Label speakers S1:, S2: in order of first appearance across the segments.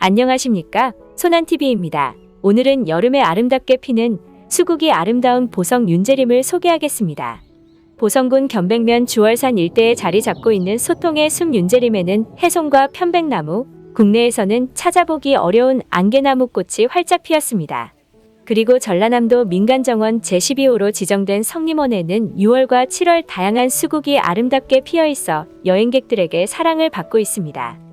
S1: 안녕하십니까? 소난TV입니다. 오늘은 여름에 아름답게 피는 수국이 아름다운 보성 윤재림을 소개하겠습니다. 보성군 견백면 주월산 일대에 자리 잡고 있는 소통의 숲 윤재림에는 해송과 편백나무, 국내에서는 찾아보기 어려운 안개나무 꽃이 활짝 피었습니다. 그리고 전라남도 민간정원 제12호로 지정된 성림원에는 6월과 7월 다양한 수국이 아름답게 피어 있어 여행객들에게 사랑을 받고 있습니다.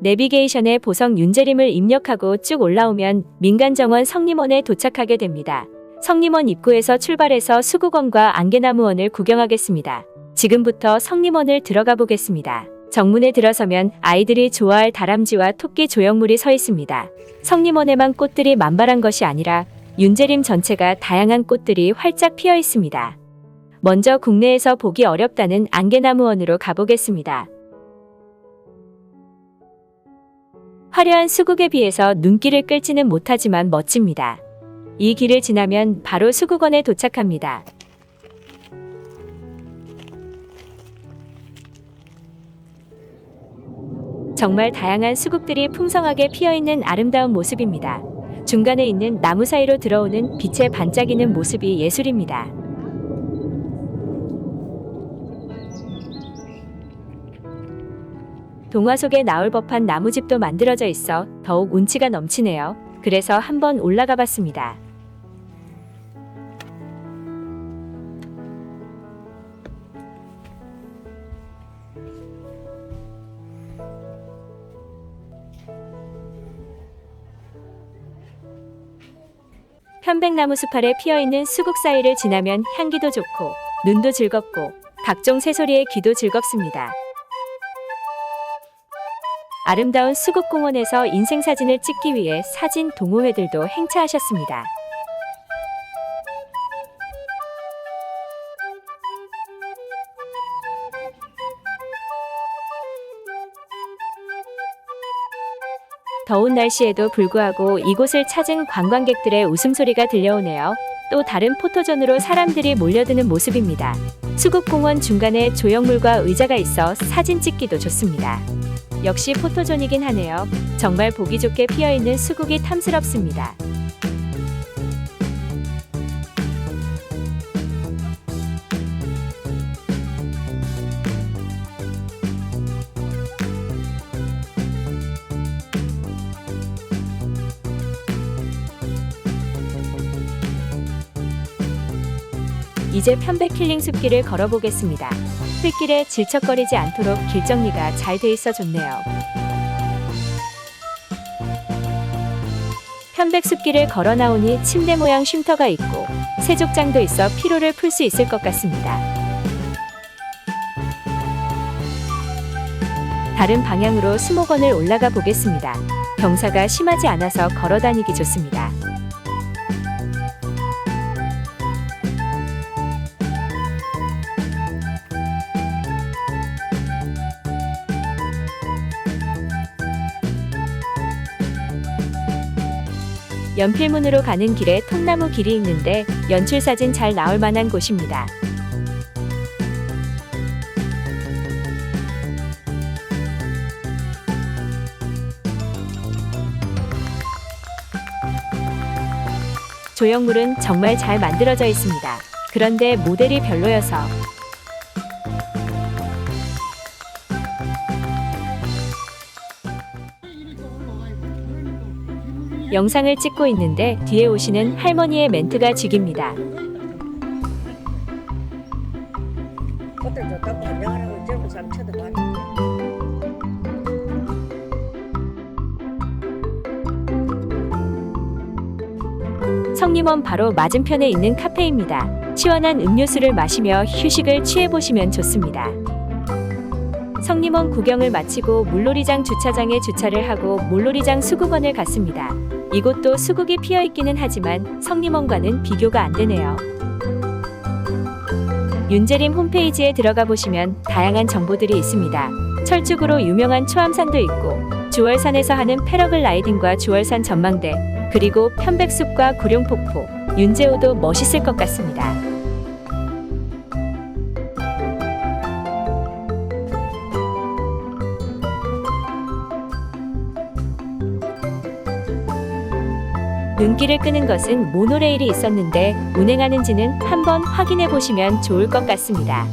S1: 내비게이션에 보성 윤재림을 입력하고 쭉 올라오면 민간정원 성림원에 도착하게 됩니다. 성림원 입구에서 출발해서 수국원과 안개나무원을 구경하겠습니다. 지금부터 성림원을 들어가 보겠습니다. 정문에 들어서면 아이들이 좋아할 다람쥐와 토끼 조형물이 서 있습니다. 성림원에만 꽃들이 만발한 것이 아니라 윤재림 전체가 다양한 꽃들이 활짝 피어 있습니다. 먼저 국내에서 보기 어렵다는 안개나무원으로 가보겠습니다. 화려한 수국에 비해서 눈길을 끌지는 못하지만 멋집니다. 이 길을 지나면 바로 수국원에 도착합니다. 정말 다양한 수국들이 풍성하게 피어 있는 아름다운 모습입니다. 중간에 있는 나무 사이로 들어오는 빛의 반짝이는 모습이 예술입니다. 동화 속에 나올 법한 나무집도 만들어져 있어 더욱 운치가 넘치네요. 그래서 한번 올라가 봤습니다. 편백나무 숲 아래 피어있는 수국 사이를 지나면 향기도 좋고 눈도 즐겁고 각종 새소리에 귀도 즐겁습니다. 아름다운 수국공원에서 인생사진을 찍기 위해 사진 동호회들도 행차하셨습니다. 더운 날씨에도 불구하고 이곳을 찾은 관광객들의 웃음소리가 들려오네요. 또 다른 포토존으로 사람들이 몰려드는 모습입니다. 수국공원 중간에 조형물과 의자가 있어 사진 찍기도 좋습니다. 역시 포토존이긴 하네요. 정말 보기 좋게 피어있는 수국이 탐스럽습니다. 이제 편백 힐링 숲길을 걸어보겠습니다. 흙길에 질척거리지 않도록 길 정리가 잘 돼 있어 좋네요. 편백숲길을 걸어 나오니 침대 모양 쉼터가 있고 세족장도 있어 피로를 풀 수 있을 것 같습니다. 다른 방향으로 수목원을 올라가 보겠습니다. 경사가 심하지 않아서 걸어 다니기 좋습니다. 연필문으로 가는 길에 통나무 길이 있는데 연출 사진 잘 나올 만한 곳입니다. 조형물은 정말 잘 만들어져 있습니다. 그런데 모델이 별로여서 영상을 찍고 있는데 뒤에 오시는 할머니의 멘트가 죽입니다. 성림원 바로 맞은편에 있는 카페입니다. 시원한 음료수를 마시며 휴식을 취해보시면 좋습니다. 성림원 구경을 마치고 물놀이장 주차장에 주차를 하고 물놀이장 수국원을 갔습니다. 이곳도 수국이 피어 있기는 하지만 성림원과는 비교가 안 되네요. 윤재림 홈페이지에 들어가 보시면 다양한 정보들이 있습니다. 철쭉으로 유명한 초암산도 있고 주월산에서 하는 패러글라이딩과 주월산 전망대 그리고 편백숲과 구룡폭포 윤재호도 멋있을 것 같습니다. 눈길을 끄는 것은 모노레일이 있었는데 운행하는지는 한번 확인해 보시면 좋을 것 같습니다.